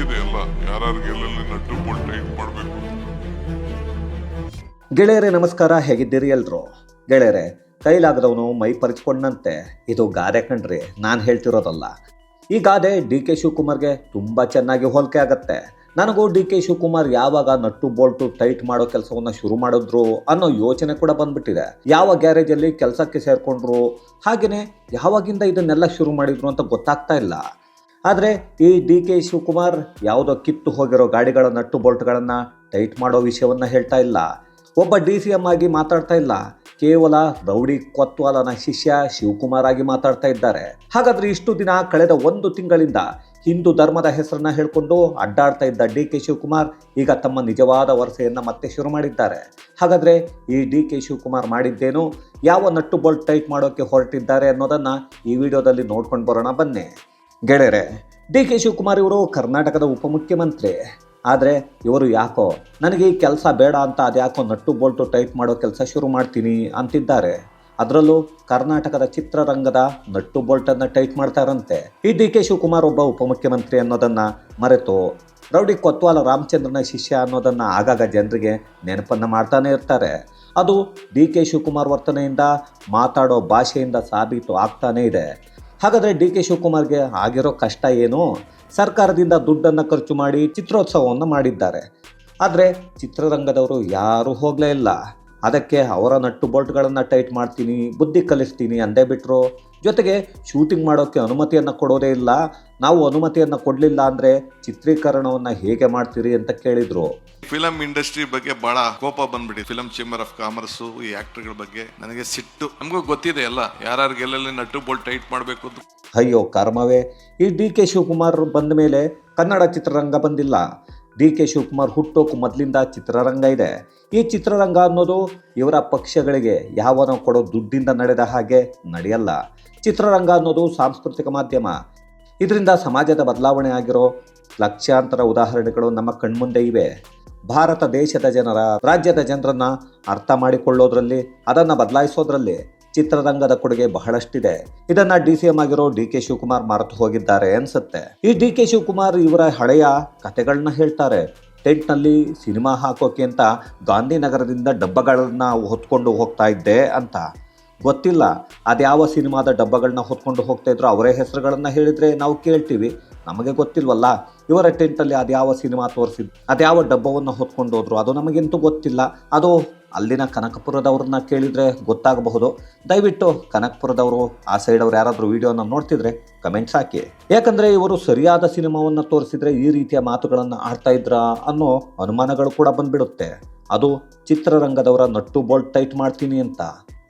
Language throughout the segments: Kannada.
ಎಲ್ಲೆಲ್ಲಿ ನಟ್ಟು ಬೋಲ್ಟ್ ಗೆಳೆಯರೇ, ನಮಸ್ಕಾರ. ಹೇಗಿದ್ದೀರಿ ಎಲ್ರು? ಗೆಳೆಯರೆ ಕೈಲಾಗದವನು ಮೈ ಪರಿಚಿಕೊಂಡಂತೆ. ಇದು ಗಾದೆ ಕಣ್ರಿ. ನಾನು ಹೇಳ್ತಿರೋದಲ್ಲ. ಈ ಗಾದೆ ಡಿ ಕೆ ಶಿವಕುಮಾರ್ಗೆ ತುಂಬ ಚೆನ್ನಾಗಿ ಹೋಲಿಕೆ ಆಗತ್ತೆ. ನನಗೂ ಡಿ ಕೆ ಶಿವಕುಮಾರ್ ಯಾವಾಗ ನಟ್ಟು ಬೋಲ್ಟು ಟೈಟ್ ಮಾಡೋ ಕೆಲಸವನ್ನ ಶುರು ಮಾಡಿದ್ರು ಅನ್ನೋ ಯೋಚನೆ ಕೂಡ ಬಂದ್ಬಿಟ್ಟಿದೆ. ಯಾವ ಗ್ಯಾರೇಜಲ್ಲಿ ಕೆಲಸಕ್ಕೆ ಸೇರ್ಕೊಂಡ್ರು ಹಾಗೆಯೇ ಯಾವಾಗಿಂದ ಇದನ್ನೆಲ್ಲ ಶುರು ಮಾಡಿದ್ರು ಅಂತ ಗೊತ್ತಾಗ್ತಾ ಇಲ್ಲ. ಆದರೆ ಈ ಡಿ ಕೆ ಶಿವಕುಮಾರ್ ಯಾವುದೋ ಕಿತ್ತು ಹೋಗಿರೋ ಗಾಡಿಗಳ ನಟ್ಟು ಬೋಲ್ಟ್ಗಳನ್ನು ಟೈಟ್ ಮಾಡೋ ವಿಷಯವನ್ನು ಹೇಳ್ತಾ ಇಲ್ಲ. ಒಬ್ಬ ಡಿ ಸಿ ಎಂ ಆಗಿ ಮಾತಾಡ್ತಾ ಇಲ್ಲ. ಕೇವಲ ರೌಡಿ ಕೊತ್ವಾಲನ ಶಿಷ್ಯ ಶಿವಕುಮಾರ್ ಆಗಿ ಮಾತಾಡ್ತಾ ಇದ್ದಾರೆ. ಹಾಗಾದ್ರೆ ಇಷ್ಟು ದಿನ ಕಳೆದ ಒಂದು ತಿಂಗಳಿಂದ ಹಿಂದೂ ಧರ್ಮದ ಹೆಸರನ್ನ ಹೇಳ್ಕೊಂಡು ಅಡ್ಡಾಡ್ತಾ ಇದ್ದ ಡಿ ಕೆ ಶಿವಕುಮಾರ್ ಈಗ ತಮ್ಮ ನಿಜವಾದ ವರಸೆಯನ್ನು ಮತ್ತೆ ಶುರು ಮಾಡಿದ್ದಾರೆ. ಹಾಗಾದ್ರೆ ಈ ಡಿ ಕೆ ಶಿವಕುಮಾರ್ ಮಾಡಿದ್ದೇನು? ಯಾವ ನಟ್ಟು ಬೋಲ್ಟ್ ಟೈಟ್ ಮಾಡೋಕೆ ಹೊರಟಿದ್ದಾರೆ ಅನ್ನೋದನ್ನ ಈ ವಿಡಿಯೋದಲ್ಲಿ ನೋಡ್ಕೊಂಡು ಬರೋಣ ಬನ್ನಿ. ಗೆಳೆಯರೆ, ಡಿ ಕೆ ಶಿವಕುಮಾರ್ ಇವರು ಕರ್ನಾಟಕದ ಉಪಮುಖ್ಯಮಂತ್ರಿ ಆದರೆ ಇವರು ಯಾಕೋ, ನನಗೆ ಈ ಕೆಲಸ ಬೇಡ ಅಂತ ಅದ್ಯಾಕೋ ನಟ್ಟು ಬೋಲ್ಟು ಟೈಟ್ ಮಾಡೋ ಕೆಲಸ ಶುರು ಮಾಡ್ತೀನಿ ಅಂತಿದ್ದಾರೆ. ಅದರಲ್ಲೂ ಕರ್ನಾಟಕದ ಚಿತ್ರರಂಗದ ನಟ್ಟು ಬೋಲ್ಟನ್ನು ಟೈಟ್ ಮಾಡ್ತಾರಂತೆ. ಈ ಡಿ ಕೆ ಶಿವಕುಮಾರ್ ಒಬ್ಬ ಉಪಮುಖ್ಯಮಂತ್ರಿ ಅನ್ನೋದನ್ನು ಮರೆತು, ರೌಡಿ ಕೊತ್ವಾಲ ರಾಮಚಂದ್ರನ ಶಿಷ್ಯ ಅನ್ನೋದನ್ನು ಆಗಾಗ ಜನರಿಗೆ ನೆನಪನ್ನು ಮಾಡ್ತಾನೆ ಇರ್ತಾರೆ. ಅದು ಡಿ ಕೆ ಶಿವಕುಮಾರ್ ವರ್ತನೆಯಿಂದ ಮಾತಾಡೋ ಭಾಷೆಯಿಂದ ಸಾಬೀತು ಆಗ್ತಾನೇ ಇದೆ. ಹಾಗಾದರೆ ಡಿ ಕೆ ಶಿವಕುಮಾರ್ಗೆ ಆಗಿರೋ ಕಷ್ಟ ಏನು? ಸರ್ಕಾರದಿಂದ ದುಡ್ಡನ್ನು ಖರ್ಚು ಮಾಡಿ ಚಿತ್ರೋತ್ಸವವನ್ನು ಮಾಡಿದ್ದಾರೆ. ಆದರೆ ಚಿತ್ರರಂಗದವರು ಯಾರೂ ಹೋಗಲೇ ಇಲ್ಲ. ಅದಕ್ಕೆ ಅವರ ನಟ್ಟು ಬೋಲ್ಟ್ಗಳನ್ನು ಟೈಟ್ ಮಾಡ್ತೀನಿ ಬುದ್ಧಿ ಕಲಿಸ್ತೀನಿ ಅಂದೇ ಬಿಟ್ಟರು ಜೊತೆಗೆ ಶೂಟಿಂಗ್ ಮಾಡೋಕ್ಕೆ ಅನುಮತಿಯನ್ನು ಕೊಡೋದೇ ಇಲ್ಲ. ನಾವು ಅನುಮತಿಯನ್ನು ಕೊಡಲಿಲ್ಲ ಅಂದರೆ ಚಿತ್ರೀಕರಣವನ್ನು ಹೇಗೆ ಮಾಡ್ತೀರಿ ಅಂತ ಕೇಳಿದರು. ಫಿಲಂ ಇಂಡಸ್ಟ್ರಿ ಬಗ್ಗೆ ಬಹಳ ಕೋಪ ಬಂದ್ಬಿಡಿ ಫಿಲಂ ಚೇಂಬರ್ ಆಫ್ ಕಾಮರ್ಸ್ ಈ ಆಕ್ಟರ್ಗಳ ಬಗ್ಗೆ ನನಗೆ ಸಿಟ್ಟು. ನಮಗೂ ಗೊತ್ತಿದೆ ಎಲ್ಲ. ಯಾರು ಎಲ್ಲೆಲ್ಲಿ ನಟ್ಟು ಬೋಲ್ಟ್ ಟೈಟ್ ಮಾಡಬೇಕು ಅಯ್ಯೋ ಕರ್ಮವೇ. ಈ ಡಿ ಕೆ ಶಿವಕುಮಾರ್ ಬಂದ ಮೇಲೆ ಕನ್ನಡ ಚಿತ್ರರಂಗ ಬಂದಿಲ್ಲ. ಡಿ ಕೆ ಶಿವಕುಮಾರ್ ಹುಟ್ಟೋಕು ಮೊದಲಿಂದ ಚಿತ್ರರಂಗ ಇದೆ. ಈ ಚಿತ್ರರಂಗ ಅನ್ನೋದು ಇವರ ಪಕ್ಷಗಳಿಗೆ ಯಾವನೋ ಕೊಡೋ ದುಡ್ಡಿಂದ ನಡೆದ ಹಾಗೆ ನಡೆಯಲ್ಲ. ಚಿತ್ರರಂಗ ಅನ್ನೋದು ಸಾಂಸ್ಕೃತಿಕ ಮಾಧ್ಯಮ. ಇದರಿಂದ ಸಮಾಜದ ಬದಲಾವಣೆ ಆಗಿರೋ ಲಕ್ಷಾಂತರ ಉದಾಹರಣೆಗಳು ನಮ್ಮ ಕಣ್ಮುಂದೆ ಇವೆ. ಭಾರತ ದೇಶದ ಜನರ, ರಾಜ್ಯದ ಜನರನ್ನು ಅರ್ಥ ಮಾಡಿಕೊಳ್ಳೋದ್ರಲ್ಲಿ, ಅದನ್ನು ಬದಲಾಯಿಸೋದ್ರಲ್ಲಿ ಚಿತ್ರರಂಗದ ಕೊಡುಗೆ ಬಹಳಷ್ಟಿದೆ. ಇದನ್ನ ಡಿ ಸಿ ಎಂ ಆಗಿರೋ ಡಿ ಕೆ ಶಿವಕುಮಾರ್ ಮರೆತು ಹೋಗಿದ್ದಾರೆ ಅನ್ಸುತ್ತೆ. ಈ ಡಿ ಕೆ ಶಿವಕುಮಾರ್ ಇವರ ಹಳೆಯ ಕತೆಗಳನ್ನ ಹೇಳ್ತಾರೆ. ಟೆಂಟ್ನಲ್ಲಿ ಸಿನಿಮಾ ಹಾಕೋಕೆ ಅಂತ ಗಾಂಧಿನಗರದಿಂದ ಡಬ್ಬಗಳನ್ನ ಹೊತ್ಕೊಂಡು ಹೋಗ್ತಾ ಇದ್ದೆ ಅಂತ. ಗೊತ್ತಿಲ್ಲ, ಅದ್ಯಾವ ಸಿನಿಮಾದ ಡಬ್ಬಗಳನ್ನ ಹೊತ್ಕೊಂಡು ಹೋಗ್ತಾ ಇದ್ರು ಅವರೇ ಹೆಸರುಗಳನ್ನ ಹೇಳಿದ್ರೆ ನಾವು ಕೇಳ್ತೀವಿ. ನಮಗೆ ಗೊತ್ತಿಲ್ವಲ್ಲ, ಇವರ ಟೆಂಟಲ್ಲಿ ಅದ್ಯಾವ ಸಿನಿಮಾ ತೋರಿಸಿದ್ರು ಅದ್ಯಾವ ಡಬ್ಬವನ್ನು ಹೊತ್ಕೊಂಡು ಹೋದ್ರು, ಅದು ನಮಗೆಂತೂ ಗೊತ್ತಿಲ್ಲ. ಅದು ಅಲ್ಲಿನ ಕನಕಪುರದವ್ರನ್ನ ಕೇಳಿದರೆ ಗೊತ್ತಾಗಬಹುದು. ದಯವಿಟ್ಟು ಕನಕಪುರದವರು, ಆ ಸೈಡ್ ಅವ್ರು ಯಾರಾದರೂ ವಿಡಿಯೋನ ನೋಡ್ತಿದ್ರೆ ಕಮೆಂಟ್ಸ್ ಹಾಕಿ. ಯಾಕಂದರೆ ಇವರು ಸರಿಯಾದ ಸಿನಿಮಾವನ್ನು ತೋರಿಸಿದರೆ ಈ ರೀತಿಯ ಮಾತುಗಳನ್ನು ಆಡ್ತಾ ಇದ್ರ ಅನ್ನೋ ಅನುಮಾನಗಳು ಕೂಡ ಬಂದ್ಬಿಡುತ್ತೆ. ಅದು ಚಿತ್ರರಂಗದವರ ನಟ್ಟು ಬೋಲ್ಟ್ ಟೈಟ್ ಮಾಡ್ತೀನಿ ಅಂತ.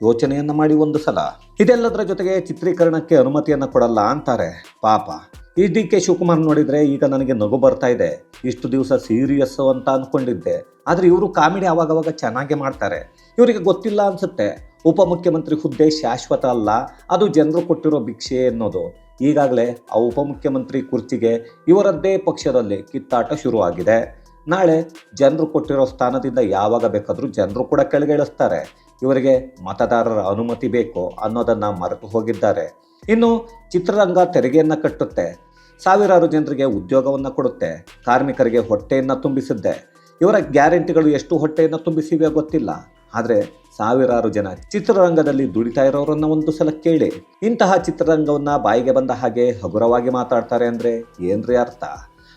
ಯೋಚನೆಯನ್ನ ಮಾಡಿ ಒಂದು ಸಲ. ಇದೆಲ್ಲದರ ಜೊತೆಗೆ ಚಿತ್ರೀಕರಣಕ್ಕೆ ಅನುಮತಿಯನ್ನು ಕೊಡಲ್ಲ ಅಂತಾರೆ. ಪಾಪ. ಈ ಡಿ ಕೆ ಶಿವಕುಮಾರ್ ನೋಡಿದ್ರೆ ಈಗ ನನಗೆ ನಗು ಬರ್ತಾ ಇದೆ. ಇಷ್ಟು ದಿವಸ ಸೀರಿಯಸ್ ಅಂತ ಅನ್ಕೊಂಡಿದ್ದೆ. ಆದ್ರೆ ಇವರು ಕಾಮಿಡಿ ಅವಾಗವಾಗ ಚೆನ್ನಾಗೇ ಮಾಡ್ತಾರೆ. ಇವರಿಗೆ ಗೊತ್ತಿಲ್ಲ ಅನ್ಸುತ್ತೆ. ಉಪಮುಖ್ಯಮಂತ್ರಿ ಹುದ್ದೆ ಶಾಶ್ವತ ಅಲ್ಲ. ಅದು ಜನರು ಕೊಟ್ಟಿರೋ ಭಿಕ್ಷೆ ಅನ್ನೋದು. ಈಗಾಗಲೇ ಆ ಉಪಮುಖ್ಯಮಂತ್ರಿ ಕುರ್ಚಿಗೆ ಇವರದ್ದೇ ಪಕ್ಷದಲ್ಲಿ ಕಿತ್ತಾಟ ಶುರುವಾಗಿದೆ. ನಾಳೆ ಜನರು ಕೊಟ್ಟಿರೋ ಸ್ಥಾನದಿಂದ ಯಾವಾಗ ಬೇಕಾದರೂ ಜನರು ಕೂಡ ಕೆಳಗಿಳಿಸ್ತಾರೆ. ಇವರಿಗೆ ಮತದಾರರ ಅನುಮತಿ ಬೇಕು ಅನ್ನೋದನ್ನು ಮರೆತು ಹೋಗಿದ್ದಾರೆ. ಇನ್ನು ಚಿತ್ರರಂಗ ತೆರಿಗೆಯನ್ನು ಕಟ್ಟುತ್ತೆ. ಸಾವಿರಾರು ಜನರಿಗೆ ಉದ್ಯೋಗವನ್ನು ಕೊಡುತ್ತೆ. ಕಾರ್ಮಿಕರಿಗೆ ಹೊಟ್ಟೆಯನ್ನು ತುಂಬಿಸಿದ್ದೆ. ಇವರ ಗ್ಯಾರಂಟಿಗಳು ಎಷ್ಟು ಹೊಟ್ಟೆಯನ್ನು ತುಂಬಿಸಿವೆ ಗೊತ್ತಿಲ್ಲ. ಆದರೆ ಸಾವಿರಾರು ಜನ ಚಿತ್ರರಂಗದಲ್ಲಿ ದುಡಿತಾ ಇರೋರನ್ನ ಒಂದು ಸಲ ಕೇಳಿ. ಇಂತಹ ಚಿತ್ರರಂಗವನ್ನು ಬಾಯಿಗೆ ಬಂದ ಹಾಗೆ ಹಗುರವಾಗಿ ಮಾತಾಡ್ತಾರೆ ಅಂದರೆ ಏನ್ರಿ ಅರ್ಥ?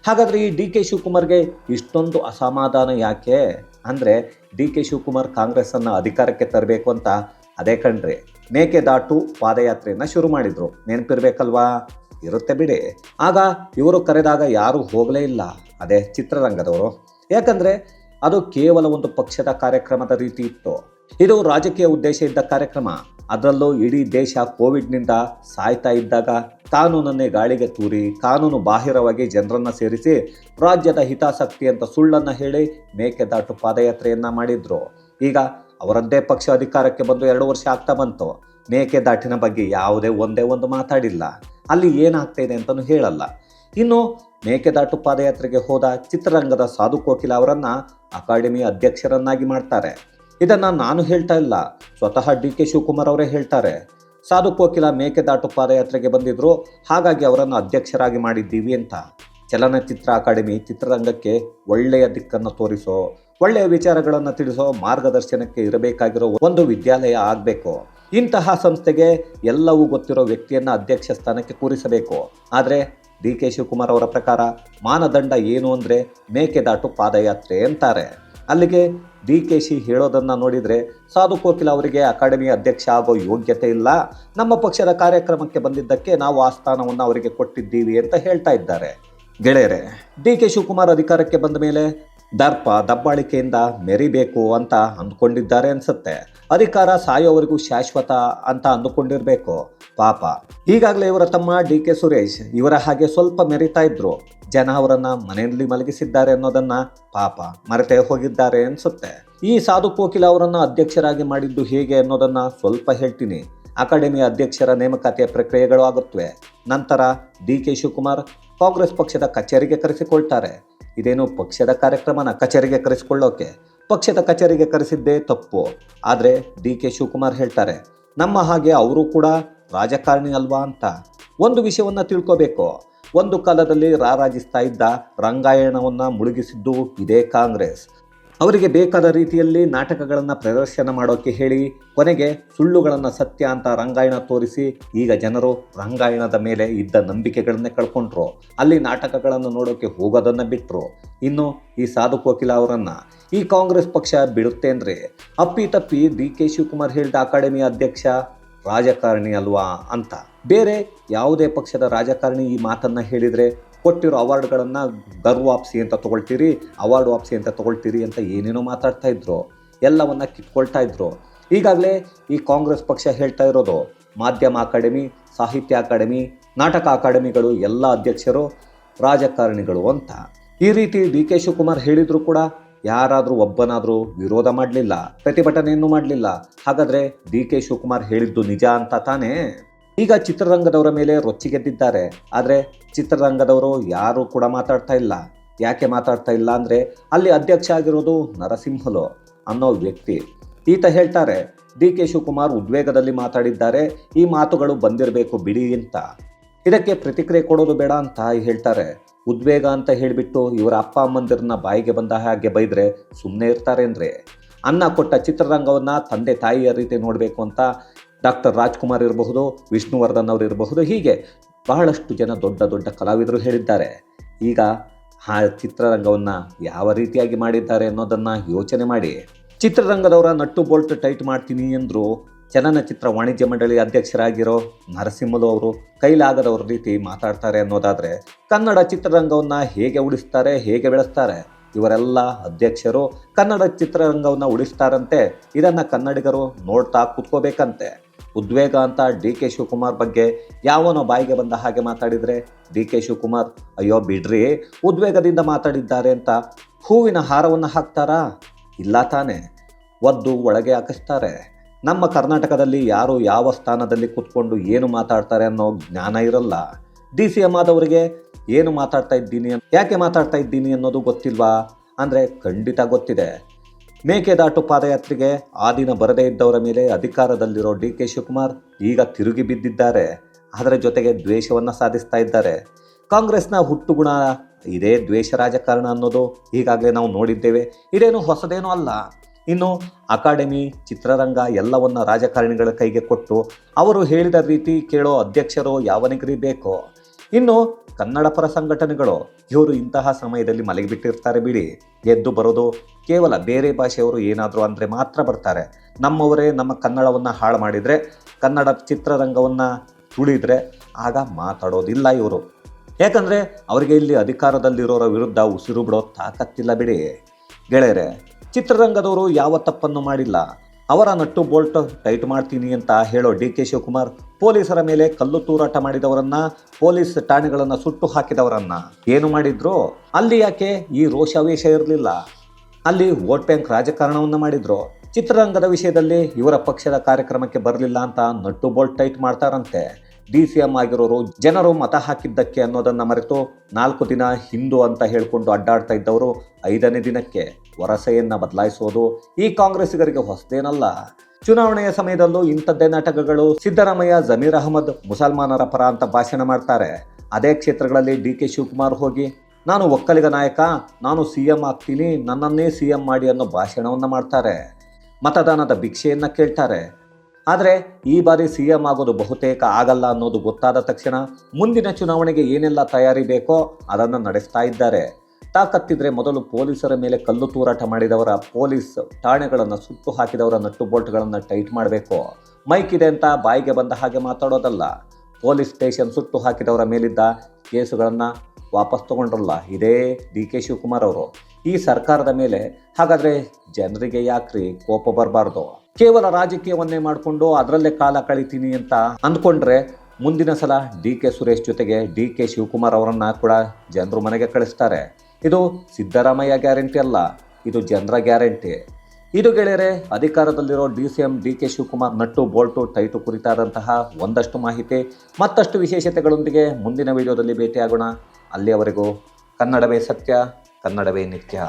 ಹಾಗಾದ್ರೆ ಈ ಡಿ ಕೆ ಶಿವಕುಮಾರ್ಗೆ ಇಷ್ಟೊಂದು ಅಸಮಾಧಾನ ಯಾಕೆ? ಅಂದರೆ ಡಿ ಕೆ ಶಿವಕುಮಾರ್ ಕಾಂಗ್ರೆಸ್ಸನ್ನು ಅಧಿಕಾರಕ್ಕೆ ತರಬೇಕು ಅಂತ ಅದೇ ಕಣ್ರಿ. ಮೇಕೆದಾಟು ಪಾದಯಾತ್ರೆಯನ್ನು ಶುರು ಮಾಡಿದರು. ನೆನಪಿರ್ಬೇಕಲ್ವಾ? ಇರುತ್ತೆ ಬಿಡಿ. ಆಗ ಇವರು ಕರೆದಾಗ ಯಾರೂ ಹೋಗಲೇ ಇಲ್ಲ, ಅದೇ ಚಿತ್ರರಂಗದವರು. ಯಾಕಂದರೆ ಅದು ಕೇವಲ ಒಂದು ಪಕ್ಷದ ಕಾರ್ಯಕ್ರಮದ ರೀತಿ ಇತ್ತು. ಇದು ರಾಜಕೀಯ ಉದ್ದೇಶ ಇದ್ದ ಕಾರ್ಯಕ್ರಮ. ಅದರಲ್ಲೂ ಇಡೀ ದೇಶ ಕೋವಿಡ್ನಿಂದ ಸಾಯ್ತಾ ಇದ್ದಾಗ ಕಾನೂನನ್ನೇ ಗಾಳಿಗೆ ತೂರಿ, ಕಾನೂನು ಬಾಹಿರವಾಗಿ ಜನರನ್ನು ಸೇರಿಸಿ ರಾಜ್ಯದ ಹಿತಾಸಕ್ತಿ ಅಂತ ಸುಳ್ಳನ್ನು ಹೇಳಿ ಮೇಕೆದಾಟು ಪಾದಯಾತ್ರೆಯನ್ನ ಮಾಡಿದ್ರು. ಈಗ ಅವರದ್ದೇ ಪಕ್ಷ ಅಧಿಕಾರಕ್ಕೆ ಬಂದು ಎರಡು ವರ್ಷ ಆಗ್ತಾ ಬಂತು. ಮೇಕೆದಾಟಿನ ಬಗ್ಗೆ ಯಾವುದೇ ಒಂದೇ ಒಂದು ಮಾತಾಡಿಲ್ಲ. ಅಲ್ಲಿ ಏನಾಗ್ತಾ ಇದೆ ಅಂತಲೂ ಹೇಳಲ್ಲ. ಇನ್ನು ಮೇಕೆದಾಟು ಪಾದಯಾತ್ರೆಗೆ ಹೋದ ಚಿತ್ರರಂಗದ ಸಾಧು ಕೋಕಿಲ ಅವರನ್ನು ಅಕಾಡೆಮಿ ಅಧ್ಯಕ್ಷರನ್ನಾಗಿ ಮಾಡ್ತಾರೆ. ಇದನ್ನ ನಾನು ಹೇಳ್ತಾ ಇಲ್ಲ. ಸ್ವತಃ ಡಿ ಕೆ ಶಿವಕುಮಾರ್ ಅವರೇ ಹೇಳ್ತಾರೆ. ಸಾಧು ಕೋಕಿಲ ಮೇಕೆದಾಟು ಪಾದಯಾತ್ರೆಗೆ ಬಂದಿದ್ರು. ಹಾಗಾಗಿ ಅವರನ್ನು ಅಧ್ಯಕ್ಷರಾಗಿ ಮಾಡಿದ್ದೀವಿ ಅಂತ. ಚಲನಚಿತ್ರ ಅಕಾಡೆಮಿ ಚಿತ್ರರಂಗಕ್ಕೆ ಒಳ್ಳೆಯ ದಿಕ್ಕನ್ನು ತೋರಿಸೋ, ಒಳ್ಳೆಯ ವಿಚಾರಗಳನ್ನು ತಿಳಿಸೋ ಮಾರ್ಗದರ್ಶನಕ್ಕೆ ಇರಬೇಕಾಗಿರೋ ಒಂದು ವಿದ್ಯಾಲಯ ಆಗಬೇಕು. ಇಂತಹ ಸಂಸ್ಥೆಗೆ ಎಲ್ಲವೂ ಗೊತ್ತಿರೋ ವ್ಯಕ್ತಿಯನ್ನು ಅಧ್ಯಕ್ಷ ಸ್ಥಾನಕ್ಕೆ ಕೂರಿಸಬೇಕು. ಆದರೆ ಡಿ ಕೆ ಶಿವಕುಮಾರ್ ಅವರ ಪ್ರಕಾರ ಮಾನದಂಡ ಏನು ಅಂದರೆ ಮೇಕೆದಾಟು ಪಾದಯಾತ್ರೆ ಅಂತಾರೆ. ಅಲ್ಲಿಗೆ ಡಿ ಕೆ ಶಿ ಹೇಳೋದನ್ನು ನೋಡಿದರೆ ಸಾಧು ಕೋಕಿಲ ಅವರಿಗೆ ಅಕಾಡೆಮಿ ಅಧ್ಯಕ್ಷ ಆಗೋ ಯೋಗ್ಯತೆ ಇಲ್ಲ. ನಮ್ಮ ಪಕ್ಷದ ಕಾರ್ಯಕ್ರಮಕ್ಕೆ ಬಂದಿದ್ದಕ್ಕೆ ನಾವು ಆ ಸ್ಥಾನವನ್ನು ಅವರಿಗೆ ಕೊಟ್ಟಿದ್ದೀವಿ ಅಂತ ಹೇಳ್ತಾ ಇದ್ದಾರೆ. ಗೆಳೆಯರೆ, ಡಿ ಕೆ ಶಿವಕುಮಾರ್ ಅಧಿಕಾರಕ್ಕೆ ಬಂದ ಮೇಲೆ ದರ್ಪ ದಬ್ಬಾಳಿಕೆಯಿಂದ ಮೆರಿಬೇಕು ಅಂತ ಅಂದ್ಕೊಂಡಿದ್ದಾರೆ ಅನ್ಸುತ್ತೆ. ಅಧಿಕಾರ ಸಾಯೋವರೆಗೂ ಶಾಶ್ವತ ಅಂತ ಅಂದುಕೊಂಡಿರ್ಬೇಕು. ಪಾಪ. ಈಗಾಗಲೇ ಇವರ ತಮ್ಮ ಡಿ ಕೆ ಸುರೇಶ್ ಇವರ ಹಾಗೆ ಸ್ವಲ್ಪ ಮೆರಿತಾ ಇದ್ರು. ಜನ ಅವರನ್ನ ಮನೆಯಲ್ಲಿ ಮಲಗಿಸಿದ್ದಾರೆ ಅನ್ನೋದನ್ನ ಪಾಪ ಮರೆತೇ ಹೋಗಿದ್ದಾರೆ ಅನ್ಸುತ್ತೆ. ಈ ಸಾಧು ಕೋಕಿಲ ಅವರನ್ನ ಅಧ್ಯಕ್ಷರಾಗಿ ಮಾಡಿದ್ದು ಹೇಗೆ ಅನ್ನೋದನ್ನ ಸ್ವಲ್ಪ ಹೇಳ್ತೀನಿ. ಅಕಾಡೆಮಿ ಅಧ್ಯಕ್ಷರ ನೇಮಕಾತಿಯ ಪ್ರಕ್ರಿಯೆಗಳು ಆಗುತ್ತವೆ ನಂತರ ಡಿ ಕೆ ಶಿವಕುಮಾರ್ ಕಾಂಗ್ರೆಸ್ ಪಕ್ಷದ ಕಚೇರಿಗೆ ಕರೆಸಿಕೊಳ್ತಾರೆ. ಇದೇನು ಪಕ್ಷದ ಕಾರ್ಯಕ್ರಮನ ಕಚೇರಿಗೆ ಕರೆಸಿಕೊಳ್ಳೋಕೆ? ಪಕ್ಷದ ಕಚೇರಿಗೆ ಕರೆಸಿದ್ದೇ ತಪ್ಪು. ಆದರೆ ಡಿ ಕೆ ಶಿವಕುಮಾರ್ ಹೇಳ್ತಾರೆ, ನಮ್ಮ ಹಾಗೆ ಅವರು ಕೂಡ ರಾಜಕಾರಣಿ ಅಲ್ವಾ ಅಂತ. ಒಂದು ವಿಷಯವನ್ನು ತಿಳ್ಕೋಬೇಕು. ಒಂದು ಕಾಲದಲ್ಲಿ ರಾರಾಜಿಸ್ತಾ ಇದ್ದ ರಂಗಾಯಣವನ್ನು ಮುಳುಗಿಸಿದ್ದು ಇದೇ ಕಾಂಗ್ರೆಸ್. ಅವರಿಗೆ ಬೇಕಾದ ರೀತಿಯಲ್ಲಿ ನಾಟಕಗಳನ್ನು ಪ್ರದರ್ಶನ ಮಾಡೋಕ್ಕೆ ಹೇಳಿ ಕೊನೆಗೆ ಸುಳ್ಳುಗಳನ್ನು ಸತ್ಯ ಅಂತ ರಂಗಾಯಣ ತೋರಿಸಿ ಈಗ ಜನರು ರಂಗಾಯಣದ ಮೇಲೆ ಇದ್ದ ನಂಬಿಕೆಗಳನ್ನೇ ಕಳ್ಕೊಂಡ್ರು. ಅಲ್ಲಿ ನಾಟಕಗಳನ್ನು ನೋಡೋಕ್ಕೆ ಹೋಗೋದನ್ನು ಬಿಟ್ಟರು ಇನ್ನು ಈ ಸಾಧು ಕೋಕಿಲ ಅವರನ್ನು ಈ ಕಾಂಗ್ರೆಸ್ ಪಕ್ಷ ಬಿಡುತ್ತೆ ಅಂದರೆ ಅಪ್ಪಿ ತಪ್ಪಿ ಡಿ ಕೆ ಶಿವಕುಮಾರ್ ಹೇಳಿದ ಅಕಾಡೆಮಿ ಅಧ್ಯಕ್ಷ ರಾಜಕಾರಣಿ ಅಲ್ವಾ ಅಂತ. ಬೇರೆ ಯಾವುದೇ ಪಕ್ಷದ ರಾಜಕಾರಣಿ ಈ ಮಾತನ್ನ ಹೇಳಿದ್ರೆ ಕೊಟ್ಟಿರೋ ಅವಾರ್ಡ್ಗಳನ್ನು ದರ್ ವಾಪ್ಸಿ ಅಂತ ತೊಗೊಳ್ತೀರಿ, ಅವಾರ್ಡ್ ವಾಪ್ಸಿ ಅಂತ ತೊಗೊಳ್ತೀರಿ ಅಂತ ಏನೇನೋ ಮಾತಾಡ್ತಾ ಇದ್ರು, ಎಲ್ಲವನ್ನು ಕಿತ್ಕೊಳ್ತಾ ಇದ್ರು. ಈಗಾಗಲೇ ಈ ಕಾಂಗ್ರೆಸ್ ಪಕ್ಷ ಹೇಳ್ತಾ ಇರೋದು, ಮಾಧ್ಯಮ ಅಕಾಡೆಮಿ, ಸಾಹಿತ್ಯ ಅಕಾಡೆಮಿ, ನಾಟಕ ಅಕಾಡೆಮಿಗಳು ಎಲ್ಲ ಅಧ್ಯಕ್ಷರು ರಾಜಕಾರಣಿಗಳು ಅಂತ. ಈ ರೀತಿ ಡಿ ಕೆ ಶಿವಕುಮಾರ್ ಹೇಳಿದ್ರು ಕೂಡ ಯಾರಾದರೂ ಒಬ್ಬನಾದರೂ ವಿರೋಧ ಮಾಡಲಿಲ್ಲ, ಪ್ರತಿಭಟನೆಯನ್ನು ಮಾಡಲಿಲ್ಲ. ಹಾಗಾದ್ರೆ ಡಿ ಕೆ ಶಿವಕುಮಾರ್ ಹೇಳಿದ್ದು ನಿಜ ಅಂತ ತಾನೇ? ಈಗ ಚಿತ್ರರಂಗದವರ ಮೇಲೆ ರೊಚ್ಚಿಗೆದ್ದಿದ್ದಾರೆ. ಆದರೆ ಚಿತ್ರರಂಗದವರು ಯಾರು ಕೂಡ ಮಾತಾಡ್ತಾ ಇಲ್ಲ. ಯಾಕೆ ಮಾತಾಡ್ತಾ ಇಲ್ಲ ಅಂದರೆ ಅಲ್ಲಿ ಅಧ್ಯಕ್ಷ ಆಗಿರೋದು ನರಸಿಂಹಲು ಅನ್ನೋ ವ್ಯಕ್ತಿ. ಈತ ಹೇಳ್ತಾರೆ, ಡಿ ಕೆ ಶಿವಕುಮಾರ್ ಉದ್ವೇಗದಲ್ಲಿ ಮಾತಾಡಿದ್ದಾರೆ, ಈ ಮಾತುಗಳು ಬಂದಿರಬೇಕು ಬಿಡಿ ಅಂತ. ಇದಕ್ಕೆ ಪ್ರತಿಕ್ರಿಯೆ ಕೊಡೋದು ಬೇಡ ಅಂತ ಹೇಳ್ತಾರೆ. ಉದ್ವೇಗ ಅಂತ ಹೇಳಿಬಿಟ್ಟು ಇವರ ಅಪ್ಪ ಅಮ್ಮಂದಿರನ್ನ ಬಾಯಿಗೆ ಬಂದ ಹಾಗೆ ಬೈದರೆ ಸುಮ್ಮನೆ ಇರ್ತಾರೆ ಅಂದರೆ. ಅನ್ನ ಕೊಟ್ಟ ಚಿತ್ರರಂಗವನ್ನು ತಂದೆ ತಾಯಿಯ ರೀತಿ ನೋಡಬೇಕು ಅಂತ ಡಾಕ್ಟರ್ ರಾಜ್ಕುಮಾರ್ ಇರಬಹುದು, ವಿಷ್ಣುವರ್ಧನ್ ಅವರು ಇರಬಹುದು, ಹೀಗೆ ಬಹಳಷ್ಟು ಜನ ದೊಡ್ಡ ದೊಡ್ಡ ಕಲಾವಿದರು ಹೇಳಿದ್ದಾರೆ. ಈಗ ಆ ಚಿತ್ರರಂಗವನ್ನು ಯಾವ ರೀತಿಯಾಗಿ ಮಾಡಿದ್ದಾರೆ ಅನ್ನೋದನ್ನು ಯೋಚನೆ ಮಾಡಿ. ಚಿತ್ರರಂಗದವರ ನಟ್ಟು ಬೋಲ್ಟ್ ಟೈಟ್ ಮಾಡ್ತೀನಿ ಎಂದರು ಚಲನಚಿತ್ರ ವಾಣಿಜ್ಯ ಮಂಡಳಿ ಅಧ್ಯಕ್ಷರಾಗಿರೋ ನರಸಿಂಹಲು ಅವರು ಕೈಲಾಗದವ್ರ ರೀತಿ ಮಾತಾಡ್ತಾರೆ ಅನ್ನೋದಾದರೆ ಕನ್ನಡ ಚಿತ್ರರಂಗವನ್ನು ಹೇಗೆ ಉಳಿಸ್ತಾರೆ, ಹೇಗೆ ಬೆಳೆಸ್ತಾರೆ? ಇವರೆಲ್ಲ ಅಧ್ಯಕ್ಷರು ಕನ್ನಡ ಚಿತ್ರರಂಗವನ್ನು ಉಳಿಸ್ತಾರಂತೆ. ಇದನ್ನು ಕನ್ನಡಿಗರು ನೋಡ್ತಾ ಕೂತ್ಕೋಬೇಕಂತೆ. ಉದ್ವೇಗ ಅಂತ ಡಿ ಕೆ ಶಿವಕುಮಾರ್ ಬಗ್ಗೆ ಯಾವನೋ ಬಾಯಿಗೆ ಬಂದ ಹಾಗೆ ಮಾತಾಡಿದರೆ, ಡಿ ಕೆ ಶಿವಕುಮಾರ್, ಅಯ್ಯೋ ಬಿಡ್ರಿ, ಉದ್ವೇಗದಿಂದ ಮಾತಾಡಿದ್ದಾರೆ ಅಂತ ಹೂವಿನ ಹಾರವನ್ನು ಹಾಕ್ತಾರಾ? ಇಲ್ಲ ತಾನೆ, ಒದ್ದು ಒಳಗೆ ಹಾಕಿಸ್ತಾರೆ. ನಮ್ಮ ಕರ್ನಾಟಕದಲ್ಲಿ ಯಾರು ಯಾವ ಸ್ಥಾನದಲ್ಲಿ ಕೂತ್ಕೊಂಡು ಏನು ಮಾತಾಡ್ತಾರೆ ಅನ್ನೋ ಜ್ಞಾನ ಇರಲ್ಲ. ಡಿ ಸಿ ಎಂ ಆದವರಿಗೆ ಏನು ಮಾತಾಡ್ತಾ ಇದ್ದೀನಿ ಯಾಕೆ ಮಾತಾಡ್ತಾ ಇದ್ದೀನಿ ಅನ್ನೋದು ಗೊತ್ತಿಲ್ವಾ? ಅಂದರೆ ಖಂಡಿತ ಗೊತ್ತಿದೆ. ಮೇಕೆದಾಟು ಪಾದಯಾತ್ರೆಗೆ ಆ ದಿನ ಬರದೇ ಇದ್ದವರ ಮೇಲೆ ಅಧಿಕಾರದಲ್ಲಿರೋ ಡಿ ಕೆ ಶಿವಕುಮಾರ್ ಈಗ ತಿರುಗಿ ಬಿದ್ದಿದ್ದಾರೆ. ಅದರ ಜೊತೆಗೆ ದ್ವೇಷವನ್ನು ಸಾಧಿಸ್ತಾ ಇದ್ದಾರೆ. ಕಾಂಗ್ರೆಸ್ನ ಹುಟ್ಟುಗುಣ ಇದೇ ದ್ವೇಷ ರಾಜಕಾರಣ ಅನ್ನೋದು. ಈಗಾಗಲೇ ನಾವು ನೋಡಿದ್ದೇವೆ. ಇದೇನು ಹೊಸದೇನೂ ಅಲ್ಲ. ಇನ್ನು ಅಕಾಡೆಮಿ, ಚಿತ್ರರಂಗ ಎಲ್ಲವನ್ನ ರಾಜಕಾರಣಿಗಳ ಕೈಗೆ ಕೊಟ್ಟು ಅವರು ಹೇಳಿದ ರೀತಿ ಕೇಳೋ ಅಧ್ಯಕ್ಷರು ಯಾವನಿಗರಿ ಬೇಕೋ. ಇನ್ನು ಕನ್ನಡ ಪರ ಸಂಘಟನೆಗಳು, ಇವರು ಇಂತಹ ಸಮಯದಲ್ಲಿ ಮಲಗಿಬಿಟ್ಟಿರ್ತಾರೆ ಬಿಡಿ. ಎದ್ದು ಬರೋದು ಕೇವಲ ಬೇರೆ ಭಾಷೆಯವರು ಏನಾದರೂ ಅಂದರೆ ಮಾತ್ರ ಬರ್ತಾರೆ. ನಮ್ಮವರೇ ನಮ್ಮ ಕನ್ನಡವನ್ನು ಹಾಳು ಮಾಡಿದರೆ, ಕನ್ನಡ ಚಿತ್ರರಂಗವನ್ನು ತುಳಿದ್ರೆ ಆಗ ಮಾತಾಡೋದಿಲ್ಲ ಇವರು. ಯಾಕಂದರೆ ಅವರಿಗೆ ಇಲ್ಲಿ ಅಧಿಕಾರದಲ್ಲಿರೋರ ವಿರುದ್ಧ ಉಸಿರು ಬಿಡೋ ತಾಕತ್ತಿಲ್ಲ ಬಿಡಿ. ಗೆಳೆಯರೆ, ಚಿತ್ರರಂಗದವರು ಯಾವ ತಪ್ಪನ್ನು ಮಾಡಿಲ್ಲ. ಅವರ ನಟ್ಟು ಬೋಲ್ಟ್ ಟೈಟ್ ಮಾಡ್ತೀನಿ ಅಂತ ಹೇಳೋ ಡಿ ಕೆ ಶಿವಕುಮಾರ್ ಪೊಲೀಸರ ಮೇಲೆ ಕಲ್ಲು ತೂರಾಟ ಮಾಡಿದವರನ್ನ, ಪೊಲೀಸ್ ಠಾಣೆಗಳನ್ನು ಸುಟ್ಟು ಹಾಕಿದವರನ್ನ. ಏನು ಮಾಡಿದ್ರು? ಅಲ್ಲಿ ಯಾಕೆ ಈ ರೋಷಾವೇಶ ಇರಲಿಲ್ಲ? ಅಲ್ಲಿ ವೋಟ್ ಬ್ಯಾಂಕ್ ರಾಜಕಾರಣವನ್ನು ಮಾಡಿದ್ರು. ಚಿತ್ರರಂಗದ ವಿಷಯದಲ್ಲಿ ಇವರ ಪಕ್ಷದ ಕಾರ್ಯಕ್ರಮಕ್ಕೆ ಬರಲಿಲ್ಲ ಅಂತ ನಟ್ಟು ಬೋಲ್ಟ್ ಟೈಟ್ ಮಾಡ್ತಾರಂತೆ. ಡಿ ಸಿ ಎಂ ಆಗಿರೋರು ಜನರು ಮತ ಹಾಕಿದ್ದಕ್ಕೆ ಅನ್ನೋದನ್ನ ಮರೆತು ನಾಲ್ಕು ದಿನ ಹಿಂದೂ ಅಂತ ಹೇಳಿಕೊಂಡು ಅಡ್ಡಾಡ್ತಾ ಇದ್ದವರು ಐದನೇ ದಿನಕ್ಕೆ ವರಸೆಯನ್ನು ಬದಲಾಯಿಸೋದು ಈ ಕಾಂಗ್ರೆಸ್ಸಿಗರಿಗೆ ಹೊಸದೇನಲ್ಲ. ಚುನಾವಣೆಯ ಸಮಯದಲ್ಲೂ ಇಂಥದ್ದೇ ನಾಟಕಗಳು ಸಿದ್ದರಾಮಯ್ಯ, ಜಮೀರ್ ಅಹಮದ್, ಮುಸಲ್ಮಾನರ ಪರ ಅಂತ ಭಾಷಣ ಮಾಡ್ತಾರೆ. ಅದೇ ಕ್ಷೇತ್ರಗಳಲ್ಲಿ ಡಿ ಕೆ ಶಿವಕುಮಾರ್ ಹೋಗಿ, ನಾನು ಒಕ್ಕಲಿಗ ನಾಯಕ, ನಾನು ಸಿ ಎಂ ಆಗ್ತೀನಿ, ನನ್ನನ್ನೇ ಸಿ ಎಂ ಮಾಡಿ ಅನ್ನೋ ಭಾಷಣವನ್ನು ಮಾಡ್ತಾರೆ. ಮತದಾನದ ಭಿಕ್ಷೆಯನ್ನು ಕೇಳ್ತಾರೆ. ಆದರೆ ಈ ಬಾರಿ ಸಿ ಎಂ ಆಗೋದು ಬಹುತೇಕ ಆಗಲ್ಲ ಅನ್ನೋದು ಗೊತ್ತಾದ ತಕ್ಷಣ ಮುಂದಿನ ಚುನಾವಣೆಗೆ ಏನೆಲ್ಲ ತಯಾರಿ ಬೇಕೋ ಅದನ್ನು ನಡೆಸ್ತಾ ಇದ್ದಾರೆ. ತಾಕತ್ತಿದ್ರೆ ಮೊದಲು ಪೊಲೀಸರ ಮೇಲೆ ಕಲ್ಲು ತೂರಾಟ ಮಾಡಿದವರ ಪೊಲೀಸ್ ಠಾಣೆಗಳನ್ನು ಸುಟ್ಟು ಹಾಕಿದವರ ನಟ್ಟು ಬೋಲ್ಟ್ಗಳನ್ನು ಟೈಟ್ ಮಾಡಬೇಕು. ಮೈಕ್ ಇದೆ ಅಂತ ಬಾಯಿಗೆ ಬಂದ ಹಾಗೆ ಮಾತಾಡೋದಲ್ಲ. ಪೊಲೀಸ್ ಸ್ಟೇಷನ್ ಸುಟ್ಟು ಹಾಕಿದವರ ಮೇಲಿದ್ದ ಕೇಸುಗಳನ್ನು ವಾಪಸ್ ತಗೊಂಡ್ರಲ್ಲ. ಇದೇ ಡಿ ಕೆ ಶಿವಕುಮಾರ್ ಅವರು. ಈ ಸರ್ಕಾರದ ಮೇಲೆ ಹಾಗಾದರೆ ಜನರಿಗೆ ಯಾಕ್ರಿ ಕೋಪ ಬರಬಾರ್ದು? ಕೇವಲ ರಾಜಕೀಯವನ್ನೇ ಮಾಡಿಕೊಂಡು ಅದರಲ್ಲೇ ಕಾಲ ಕಳಿತೀನಿ ಅಂತ ಅಂದ್ಕೊಂಡ್ರೆ ಮುಂದಿನ ಸಲ ಡಿ ಕೆ ಸುರೇಶ್ ಜೊತೆಗೆ ಡಿ ಕೆ ಶಿವಕುಮಾರ್ ಅವರನ್ನು ಕೂಡ ಜನರು ಮನೆಗೆ ಕಳಿಸ್ತಾರೆ. ಇದು ಸಿದ್ದರಾಮಯ್ಯ ಗ್ಯಾರಂಟಿ ಅಲ್ಲ, ಇದು ಜನರ ಗ್ಯಾರಂಟಿ. ಇದು ಗೆಳೆಯರೆ, ಅಧಿಕಾರದಲ್ಲಿರೋ D C M D K Shivakumar nut bolt tight ಕುರಿತಾದಂತಹ ಒಂದಷ್ಟು ಮಾಹಿತಿ, ಮತ್ತಷ್ಟು ವಿಶೇಷತೆಗಳೊಂದಿಗೆ ಮುಂದಿನ ವಿಡಿಯೋದಲ್ಲಿ ಭೇಟಿಯಾಗೋಣ. ಅಲ್ಲಿಯವರೆಗೂ ಕನ್ನಡವೇ ಸತ್ಯ, ಕನ್ನಡವೇ ನಿತ್ಯ.